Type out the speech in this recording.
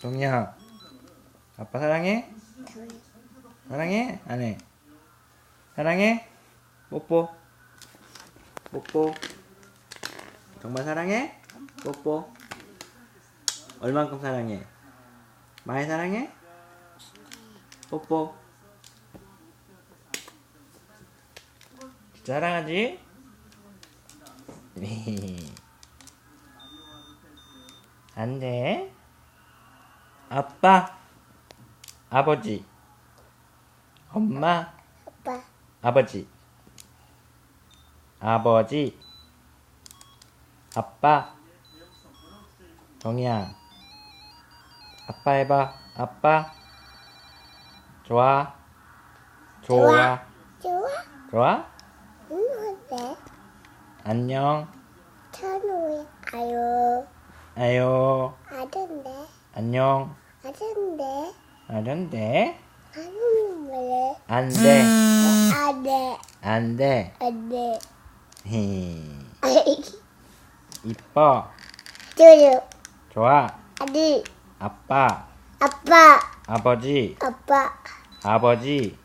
동이야. 아빠 사랑해? 사랑해? 안 해? 사랑해? 뽀뽀. 뽀뽀. 정말 사랑해? 뽀뽀. 얼만큼 사랑해? 많이 사랑해? 뽀뽀. 사랑하지? 안 돼. 아빠, 아버지, 엄마, 아빠, 아버지, 아버지, 아빠, 정이야, 아빠 해봐, 아빠, 좋아, 좋아, 좋아? 좋아, 응, 어때? 안녕, 천우야, 아유, 아유, 아던데, 안녕, 아던데, 아는데, 아는 뭐래? 안 돼, 아네, 안 돼, 아네, 히, 아이, 이뻐, 조요, 좋아, 아디, 아빠, 아빠, 아버지, 아빠, 아버지,